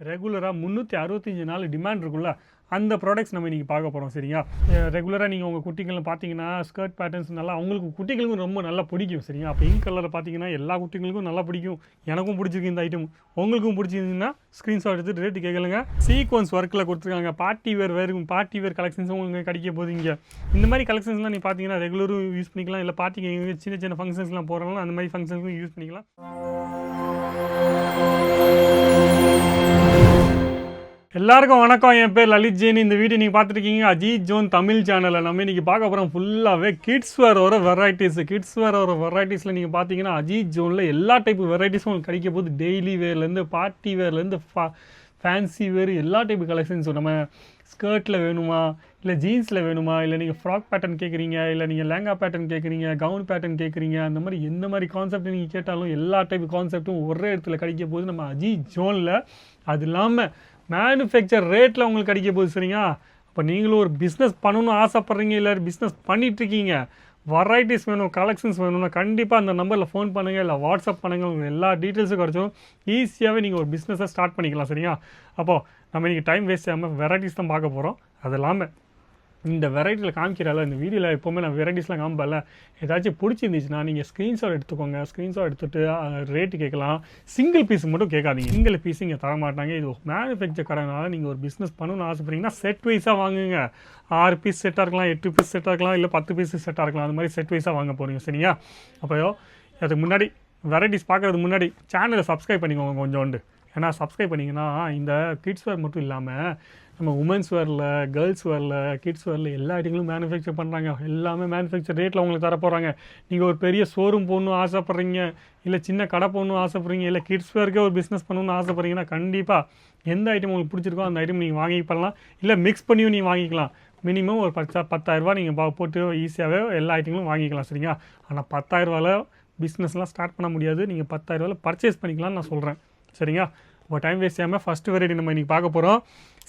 ரெகுலராக முந்நூற்றி அறுபத்தஞ்சு நாள் டிமாண்ட் இருக்குல்ல அந்த ப்ராடக்ட்ஸ் நம்ம இன்றைக்கி பார்க்க போகிறோம் சரியா ரெகுலராக நீங்கள் உங்கள் குட்டிகளை பார்த்தீங்கன்னா ஸ்கர்ட் பேட்டர்ன்ஸ் நல்லா அவங்களுக்கு குட்டிகளுக்கும் ரொம்ப நல்லா பிடிக்கும் சரியா அப்போ இங்க் கலரில் பார்த்தீங்கன்னா எல்லா குட்டிகளுக்கும் நல்லா பிடிக்கும். எனக்கும் பிடிச்சிருக்கு இந்த ஐட்டம் உங்களுக்கும் பிடிச்சிருந்தீங்கன்னா ஸ்க்ரீன்ஷாட் எடுத்து ரேட்டு கேட்கலுங்க சீக்வன்ஸ் ஒர்க்கில் கொடுத்துருக்காங்க. பார்ட்டி வேர் வேறு பார்ட்டி வேர் கலெக்ஷன்ஸும் உங்களுக்கு கிடைக்க போதுங்க இந்த மாதிரி கலெக்ஷன்ஸ்லாம் நீ பார்த்தீங்கன்னா ரெகுலரும் யூஸ் பண்ணிக்கலாம். இல்லை பார்ட்டிக்கு சின்ன சின்ன ஃபங்க்ஷன்ஸ்லாம் போகிறாங்களோ அந்த மாதிரி ஃபங்க்ஷன்ஸ்க்கும் யூஸ் பண்ணிக்கலாம். எல்லாருக்கும் வணக்கம். என் பேர் லலித் ஜெயின். இந்த வீடியோ நீங்கள் பார்த்துருக்கீங்க. அஜித் ஜோன் தமிழ் சேனலில் நம்ம இன்றைக்கி பார்க்க போகிறோம் ஃபுல்லாகவே கிட்ஸ் வேரோட வெரைட்டிஸ் கிட்ஸ் வேரோட வெரைட்டிஸில் நீங்கள் பார்த்தீங்கன்னா அஜித் ஜோனில் எல்லா டைப் வெரைட்டிஸும் உங்களுக்கு கிடைக்க போகுது. டெய்லி வேர்லேருந்து பார்ட்டி வேர்லேருந்து ஃபா ஃபேன்சி வேர் எல்லா டைப் கலெக்ஷன்ஸ் நம்ம ஸ்கர்ட்டில் வேணுமா? இல்லை ஜீன்ஸில் வேணுமா? இல்லை நீங்கள் ஃப்ராக் பேட்டர்ன் கேட்குறீங்க இல்லை நீங்கள் லேங்கா பேட்டர்ன் கேட்குறீங்க கவுன் பேட்டர்ன் கேட்குறீங்க அந்த மாதிரி எந்த மாதிரி கான்செப்ட் நீங்கள் கேட்டாலும் எல்லா டைப் கான்செப்ட்டும் ஒரே இடத்துல கிடைக்க போகுது. நம்ம அஜித் ஜோனில். அது இல்லாமல் மேனுஃபேக்சர் ரேட்டில் உங்களுக்கு அடிக்க போகுது சரிங்களா? அப்போ நீங்களும் ஒரு பிஸ்னஸ் பண்ணணும்னு ஆசைப்பட்றீங்க இல்லை பிஸ்னஸ் பண்ணிகிட்ருக்கீங்க வெரைட்டிஸ் வேணும் கலெக்ஷன்ஸ் வேணும்னா கண்டிப்பாக அந்த நம்பரில் ஃபோன் பண்ணுங்கள் இல்லை வாட்ஸ்அப் பண்ணுங்கள் உங்களுக்கு எல்லா டீட்டெயில்ஸும் கிடச்சும் ஈஸியாகவே நீங்கள் ஒரு பிஸ்னஸை ஸ்டார்ட் பண்ணிக்கலாம் சரியா அப்போது நம்ம இன்றைக்கி டைம் வேஸ்ட் ஆகாமல் வெரைட்டிஸ் தான் பார்க்க போகிறோம் அது இல்லாமல் இந்த வெரைட்டியில் காமிக்கிறால இந்த வீடியோவில் எப்போவுமே நான் வெரைட்டிஸ்லாம் காமிப்பல ஏதாச்சும் பிடிச்சிருந்துச்சுன்னா நீங்கள் ஸ்க்ரீன்ஷாட் எடுத்துக்கோங்க. ஸ்க்ரீன்ஷாட் எடுத்துகிட்டு ரேட்டு கேட்கலாம். சிங்கிள் பீஸ் மட்டும் கேட்காதீங்க. சிங்கிள் பீஸ் இங்கே தர மாட்டாங்க. இது மேனுஃபேக்சர் கடைனால நீங்கள் ஒரு பிஸ்னஸ் பண்ணணும்னு ஆசைப்பட்றீங்கன்னா செட் வைஸாக வாங்குங்க. ஆறு பீஸ் செட்டாக இருக்கலாம் எட்டு பீஸ் செட்டாக இருக்கலாம் இல்லை பத்து பீஸ் செட்டாக இருக்கலாம். அந்த மாதிரி செட் வைஸாக வாங்க போகிறீங்க சரிங்களா அப்போ அதுக்கு முன்னாடி வெரைட்டிஸ் பார்க்குறதுக்கு முன்னாடி சேனலை சப்ஸ்கிரைப் பண்ணிக்கோங்க கொஞ்சோண்டு. ஏன்னா சப்ஸ்கிரைப் பண்ணிங்கன்னா இந்த கிட்ஸ் வேர் மட்டும் இல்லாமல் நம்ம உமன்ஸ் வேரில் கேர்ள்ஸ் வேரில் கிட்ஸ் வேரில் எல்லா ஐட்டங்களும் மேனுஃபேக்சர் பண்ணுறாங்க எல்லாமே மேனுஃபேக்சர் ரேட்டில் உங்களுக்கு தர போகிறாங்க நீங்கள் ஒரு பெரிய ஷோரூம் போகணும் ஆசைப்பட்றீங்க இல்லை சின்ன கடை போகணும் ஆசைப்பட்றீங்க இல்லை கிட்ஸ் வேர்க்கே ஒரு பிஸ்னஸ் பண்ணணும்னு ஆசைப்பட்றீங்கன்னா கண்டிப்பாக எந்த ஐட்டம் உங்களுக்கு பிடிச்சிருக்கோ அந்த ஐட்டம் நீங்கள் வாங்கி பண்ணலாம். இல்லை மிக்ஸ் பண்ணியும் நீங்கள் வாங்கிக்கலாம். மினிமம் ஒரு பச்சா பத்தாயிரரூபா நீங்கள் போட்டு ஈஸியாகவே எல்லா ஐட்டங்களும் வாங்கிக்கலாம் சரிங்களா? ஆனால் பத்தாயிரரூபாவில் பிஸ்னஸ்லாம் ஸ்டார்ட் பண்ண முடியாது. நீங்கள் பத்தாயிரரூபாவில் பர்ச்சேஸ் பண்ணிக்கலாம்னு நான் சொல்கிறேன் சரிங்களா? இப்போ டைம் வேஸ்ட் ஆகாமல் ஃபஸ்ட்டு வெரைட்டி நம்ம இன்றைக்கி பார்க்க போகிறோம்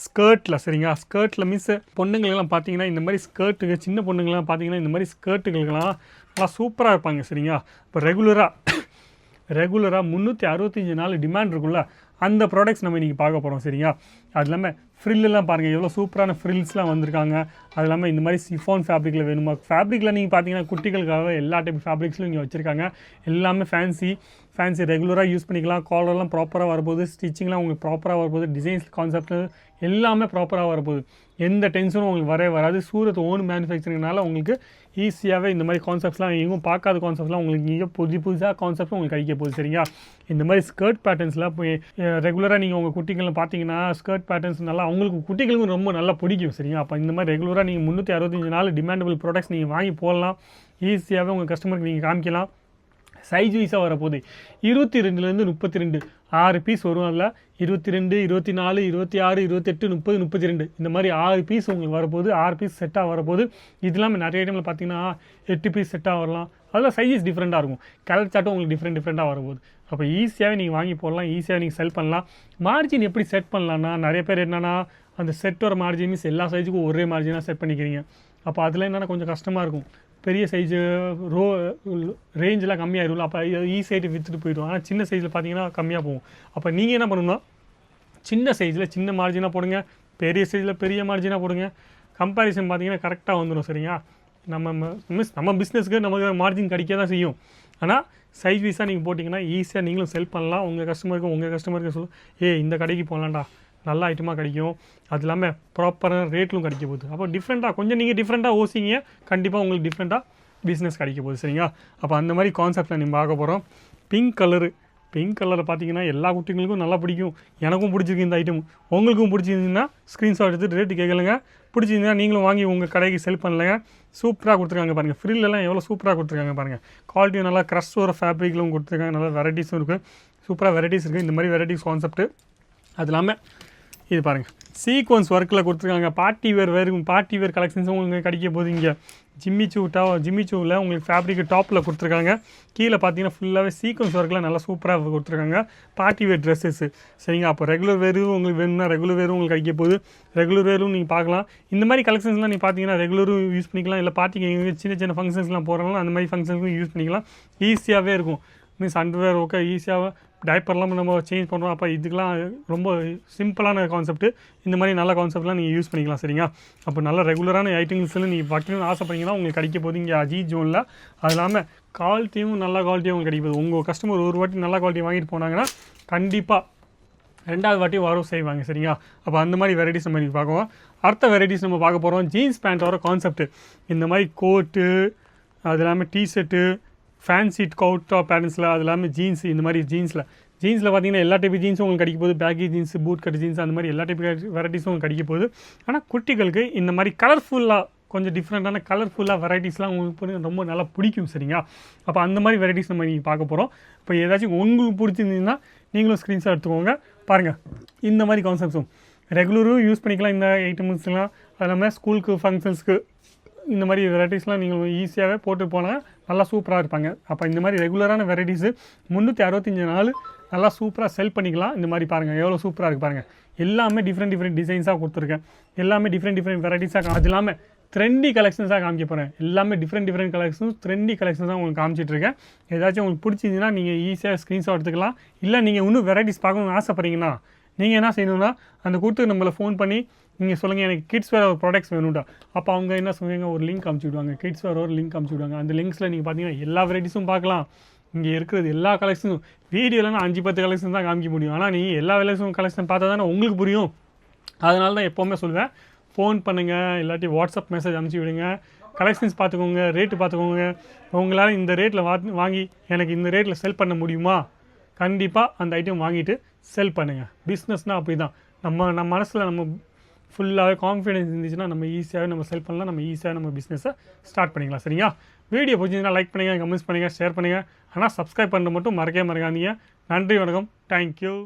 ஸ்கர்ட்டில் சரிங்களா? ஸ்கர்ட்டில் மீன்ஸ் பொண்ணுங்களெல்லாம் பார்த்தீங்கன்னா இந்த மாதிரி ஸ்கர்ட்டுக்கு சின்ன பொண்ணுங்கள்லாம் பார்த்தீங்கன்னா இந்த மாதிரி ஸ்கர்ட்டுகளுக்கெல்லாம் நல்லா சூப்பராக இருப்பாங்க சரிங்களா? இப்போ ரெகுலராக ரெகுலராக முந்நூற்றி அறுபத்தஞ்சு நாள் டிமாண்ட் இருக்குல்ல அந்த ப்ராடக்ட்ஸ் நம்ம இன்றைக்கி பார்க்க போகிறோம் சரிங்களா? அது இல்லாமல் ஃப்ரில்லாம் பாருங்கள் எவ்வளோ சூப்பரான ஃப்ரில்ஸ்லாம் வந்திருக்காங்க. அது இல்லாமல் இந்த மாதிரி சிஃபான் ஃபேப்ரிக்கில் வேணுமா? ஃபேப்ரிக்கில் நீங்கள் பார்த்தீங்கன்னா குட்டிகளுக்காக எல்லா டைப் ஃபேப்ரிக்ஸ்லையும் இங்கே வச்சுருக்காங்க. எல்லாமே ஃபேன்சி ஃபேன்சி ரெகுலராக யூஸ் பண்ணிக்கலாம். காலர்லாம் ப்ராப்பராக வரப்போகுது. ஸ்டிச்சிங்லாம் உங்களுக்கு ப்ராப்பராக வரப்போகுது. டிசைன்ஸ் கான்செப்ட் எல்லாமே ப்ராப்பராக வரப்போகுது. எந்த டென்ஷனும் உங்களுக்கு வரவே வராது. சூரத் ஓன் மேனுஃபேக்சரிங்னால உங்களுக்கு ஈஸியாகவே இந்த மாதிரி கான்செப்ட்ஸ்லாம் எங்கும் பார்க்காத கான்செப்ட்லாம் உங்களுக்கு இங்கே புது புதுசாக கான்செப்ட் உங்களுக்கு அடிக்க போகுது. சரிங்களா? இந்த மாதிரி ஸ்கர்ட் பேட்டர்ன்ஸ்லாம் போய் ரெகுலராக நீங்கள் உங்கள் குட்டிகளை பார்த்தீங்கன்னா ஸ்கர்ட் பேட்டர்ன்ஸ் நல்லா அவங்களுக்கு குட்டிகளுக்கும் ரொம்ப நல்லா பிடிக்கும். சரிங்களா? அப்போ இந்த மாதிரி ரெகுலராக நீங்கள் முந்நூற்றி அறுபத்தஞ்சு நாள் டிமாண்டபிள் ப்ராடக்ட்ஸ் நீங்கள் வாங்கி போடலாம். ஈஸியாகவே உங்கள் கஸ்டமருக்கு நீங்கள் காமிக்கலாம். சைஸ் வைஸாக வரப்போகுது. இருபத்தி ரெண்டுலேருந்து முப்பத்தி ரெண்டு ஆறு பீஸ் வரும் அதில் இருபத்தி ரெண்டு இருபத்தி நாலு இருபத்தி ஆறு இருபத்தெட்டு முப்பது முப்பத்தி ரெண்டு இந்த மாதிரி ஆறு பீஸ் உங்களுக்கு வரப்போகுது. ஆறு பீஸ் செட்டாக வரப்போகுது. இது இல்லாமல் நிறைய டைமில் பார்த்தீங்கன்னா எட்டு பீஸ் செட்டாக வரலாம். அதெல்லாம் சைஸஸ் டிஃப்ரெண்ட்டாக இருக்கும். கலர் சார்ட்டும் உங்களுக்கு டிஃப்ரெண்ட் டிஃப்ரெண்ட்டாக வரப்போகுது. அப்போ ஈஸியாகவே நீங்கள் வாங்கி போடலாம். ஈஸியாக நீங்கள் செல் பண்ணலாம். மார்ஜின் எப்படி செட் பண்ணலான்னா நிறைய பேர் என்னென்னா அந்த செட்டோட மார்ஜின் மீன்ஸ் எல்லா சைஸுக்கும் ஒரே மார்ஜினாக செட் பண்ணிக்கிறீங்க. அப்போ அதில் என்னென்னா கொஞ்சம் கஷ்டமாக இருக்கும். பெரிய சைஸு ரோ ரேஞ்செலாம் கம்மியாயிரும்ல அப்போ ஈ e விற்றுட்டு போயிடும். ஆனால் சின்ன சைஸில் பார்த்தீங்கன்னா கம்மியாக போகும். அப்போ நீங்கள் என்ன பண்ணணும்னா சின்ன சைஸில் சின்ன மார்ஜினாக போடுங்க. பெரிய சைஸில் பெரிய மார்ஜினாக போடுங்க. கம்பேரிசன் பார்த்தீங்கன்னா கரெக்டாக வந்துடும் சரிங்களா? நம்ம மிஸ் நம்ம பிஸ்னஸ்க்கு நமக்கு மார்ஜின் கிடைக்க தான் செய்யும் ஆனால் சைஸ் வைஸாக நீங்கள் போட்டிங்கன்னா ஈஸியாக நீங்களும் செல் பண்ணலாம். உங்கள் கஸ்டமருக்கு உங்கள் கஸ்டமருக்கு சொல்லும் ஏ இந்த கடைக்கு போகலான்டா நல்ல ஐட்டமாக கிடைக்கும். அது இல்லாமல் ப்ராப்பரான ரேட்லும் கிடைக்க போகுது. அப்போ டிஃப்ரெண்ட்டாக கொஞ்சம் நீங்கள் டிஃப்ரெண்ட்டாக ஓசிங்க கண்டிப்பாக உங்களுக்கு டிஃப்ரெண்ட்டாக பிஸ்னஸ் கிடைக்க போகுது சரிங்களா? அப்போ அந்த மாதிரி கான்செப்டில் நம்ம பார்க்க போகிறோம் பிங்க் கலரு பிங்க் கலரில் பார்த்தீங்கன்னா எல்லா குட்டிங்களுக்கும் நல்லா பிடிக்கும். எனக்கும் பிடிச்சிருக்கு இந்த ஐட்டம் உங்களுக்கும் பிடிச்சிருந்துச்சுன்னா ஸ்க்ரீன்ஷாட் எடுத்துகிட்டு ரேட்டு கேட்கலங்க பிடிச்சிருந்தா நீங்களும் வாங்கி உங்கள் கடைக்கு செல் பண்ணலங்க சூப்பராக கொடுத்துருக்காங்க பாருங்கள் ஃப்ரில்லெல்லாம் எவ்வளோ சூப்பராக கொடுத்துருக்காங்க பாருங்கள் குவாலிட்டியும் நல்லா க்ரஷ் ஒரு ஃபேப்ரிக்லும் கொடுத்துருக்காங்க. நல்லா வெரைட்டிஸும் இருக்குது சூப்பராக வெரைட்டிஸ் இருக்குது இந்த மாதிரி வெரைட்டிஸ் கான்செப்ட்டு அது இல்லாமல் இது பாருங்கள் சீக்வன்ஸ் ஒர்க்கில் கொடுத்துருக்காங்க. பார்ட்டி வேர் வேறு பார்ட்டி வேர் கலெக்ஷன்ஸும் உங்களுக்கு கிடைக்க போகுது இங்கே. ஜிம்மி சூ டா ஜிம்மி சூவில் உங்களுக்கு ஃபேப்ரிக் டாப்பில் கொடுத்துருக்காங்க. கீழே பார்த்தீங்கன்னா ஃபுல்லாகவே சீக்வன்ஸ் ஒர்க்கில் நல்லா சூப்பராக கொடுத்துருக்காங்க. பார்ட்டி வேர் ட்ரெஸ்ஸஸ் சரிங்க அப்போ ரெகுலர் வேரும் உங்களுக்கு வேணும்னா ரெகுலர் வேரும் உங்களுக்கு கிடைக்க போகுது. ரெகுலர் வேரும் நீங்கள் பார்க்கலாம் இந்த மாதிரி கலெக்ஷன்ஸ்லாம் நீங்கள் பார்த்தீங்கன்னா ரெகுலரும் யூஸ் பண்ணிக்கலாம். இல்லை பார்ட்டிக்கு சின்ன சின்ன ஃபங்க்ஷன்ஸ்லாம் போகிறாங்களோ அந்த மாதிரி ஃபங்க்ஷன்ஸ்க்கும் யூஸ் பண்ணிக்கலாம். ஈஸியாகவே இருக்கும். மீன்ஸ் அண்டர்வேர் ஓகே ஈஸியாக டைப்பர்லாம் நம்ம சேஞ்ச் பண்ணுறோம் அப்போ இதுக்கெலாம் ரொம்ப சிம்பிளான கான்செப்ட் இந்த மாதிரி நல்ல கான்செப்ட்லாம் நீங்கள் யூஸ் பண்ணிக்கலாம் சரிங்களா? அப்போ நல்ல ரெகுலரான ஐட்டிங்ஸில் நீங்கள் வைக்கணும்னு ஆசைப்பட்டீங்கன்னா உங்களுக்கு கிடைக்க போகுது இங்கே அஜித் ஜோனில் அது இல்லாமல் குவாலிட்டியும் நல்ல குவாலிட்டியும் உங்களுக்கு கிடைக்க உங்கள் கஸ்டமர் ஒரு வாட்டி நல்ல குவாலிட்டி வாங்கிட்டு போனாங்கன்னா கண்டிப்பாக ரெண்டாவது வாட்டி வரும் செய்வாங்க சரிங்களா? அப்போ அந்த மாதிரி வெரைட்டிஸ் நம்ம இன்றைக்கி பார்க்குவோம் அடுத்த வெரைட்டிஸ் நம்ம பார்க்க போகிறோம் ஜீன்ஸ் பேண்ட்டோட கான்செப்ட் இந்த மாதிரி கோட்டு அது இல்லாமல் டிஷர்ட்டு ஃபேன்சி கவுட்டா பேரண்ட்ஸில் அது இல்லாமல் ஜீன்ஸ் இந்த மாதிரி ஜீன்ஸில் ஜீன்ஸில் பார்த்தீங்கன்னா எல்லா டைப் ஜீன்ஸும் உங்களுக்கு கிடைக்க போகுது. Baggy jeans boot cut jeans அந்த மாதிரி எல்லா டைப் வெரைட்டிஸும் உங்களுக்கு கிடைக்க போகுது. ஆனால் குட்டிகளுக்கு இந்த மாதிரி கலர்ஃபுல்லாக கொஞ்சம் டிஃப்ரெண்ட்டான கலர்ஃபுல்லாக வெரைட்டிஸ்லாம் உங்களுக்கு ரொம்ப நல்லா பிடிக்கும் சரிங்களா? அப்போ அந்த மாதிரி வெரைட்டிஸ் நம்ம நீங்கள் பார்க்க போகிறோம் இப்போ ஏதாச்சும் உங்களுக்கு பிடிச்சிருந்தீங்கன்னா நீங்களும் ஸ்க்ரீன்ஷாட் எடுத்துக்கோங்க. பாருங்கள் இந்த மாதிரி கான்செப்ட்ஸும் ரெகுலரும் யூஸ் பண்ணிக்கலாம் இந்த ஐட்டம்ஸ்லாம் அது இல்லாமல் ஸ்கூலுக்கு ஃபங்க்ஷன்ஸ்க்கு இந்த மாதிரி வெரைட்டிஸ்லாம் நீங்கள் ஈஸியாகவே போட்டு போனால் நல்லா சூப்பராக இருப்பாங்க. அப்போ இந்த மாதிரி ரெகுலரான வெரைட்டிஸு முந்நூற்றி அறுபத்தஞ்சு நாள் நல்லா சூப்பராக செல் பண்ணிக்கலாம். இந்த மாதிரி பாருங்கள் எவ்வளோ சூப்பராக இருக்குது பாருங்கள் எல்லாமே டிஃப்ரெண்ட் டிஃப்ரெண்ட் டிசைன்ஸாக கொடுத்துருக்கேன். எல்லாமே டிஃப்ரெண்ட் டிஃப்ரெண்ட் வெரைட்டிஸாக அது இல்லாமல் ட்ரெண்டி கலெக்ஷன்ஸாக காமிக்க போகிறேன் எல்லாமே டிஃப்ரெண்ட் டிஃப்ரெண்ட் கலெக்ஷன்ஸ் ட்ரெண்டி கலெக்ஷன்ஸாக உங்களுக்கு காமிச்சிட்ருக்கேன் ஏதாச்சும் உங்களுக்கு பிடிச்சிருந்துன்னா நீங்கள் ஈஸியாக ஸ்க்ரீன்ஷாட் எடுத்துக்கலாம். இல்லை நீங்கள் இன்னும் வெரைட்டிஸ் பார்க்கணுன்னு ஆசைப்பட்றீங்கன்னா நீங்கள் என்ன செய்யணும்னா அந்த கொடுத்து நம்மளை ஃபோன் பண்ணி நீங்கள் சொல்லுங்கள் எனக்கு கிட்ஸ் வேறு ஒரு ப்ராடக்ட்ஸ் வேணும்டா. அப்போ அவங்க என்ன சொல்லுவீங்க ஒரு லிங்க் அமுச்சு விடுவாங்க. கிட்ஸ் வேறு ஒரு லிங்க் அமுச்சு விடுவாங்க. அந்த லிங்க்ஸில் நீங்கள் பார்த்தீங்கன்னா எல்லா வெரைட்டிஸும் பார்க்கலாம். இங்கே இருக்கிறது எல்லா கலெக்ஷனும் வீடியோவில் நான் அஞ்சு பத்து கலெக்ஷன் தான் காமிக்க முடியும். ஆனால் நீ எல்லா கலெக்ஷன் கலெக்ஷன் பார்த்தா தானே உங்களுக்கு புரியும். அதனால தான் எப்போவுமே சொல்லுவேன் ஃபோன் பண்ணுங்கள் இல்லாட்டி வாட்ஸ்அப் மெசேஜ் அனுப்பிச்சி விடுங்க. கலெக்ஷன்ஸ் பார்த்துக்கோங்க ரேட்டு பார்த்துக்கோங்க. உங்களால் இந்த ரேட்டில் வாங்கி எனக்கு இந்த ரேட்டில் செல் பண்ண முடியுமா? கண்டிப்பாக அந்த ஐட்டம் வாங்கிட்டு செல் பண்ணுங்கள் பிஸ்னஸ்னால் அப்படி தான் நம்ம நம்ம மனசில் நம்ம ஃபுல்லாகவே கான்ஃபிடன்ஸ் இருந்துச்சுன்னா நம்ம ஈஸியாகவே நம்ம செல் பண்ணலாம். நம்ம ஈஸியாக நம்ம பிஸ்னஸை ஸ்டார்ட் பண்ணிக்கலாம். சரிங்களா? வீடியோ பிடிச்சிங்கன்னா லைக் பண்ணுங்கள் கமெண்ட்ஸ் பண்ணுங்கள் ஷேர் பண்ணுங்கள் ஆனால் சப்ஸ்கிரைப் பண்ணுறது மட்டும் மறக்கவே மறக்காதீங்க. நன்றி வணக்கம். தேங்க்யூ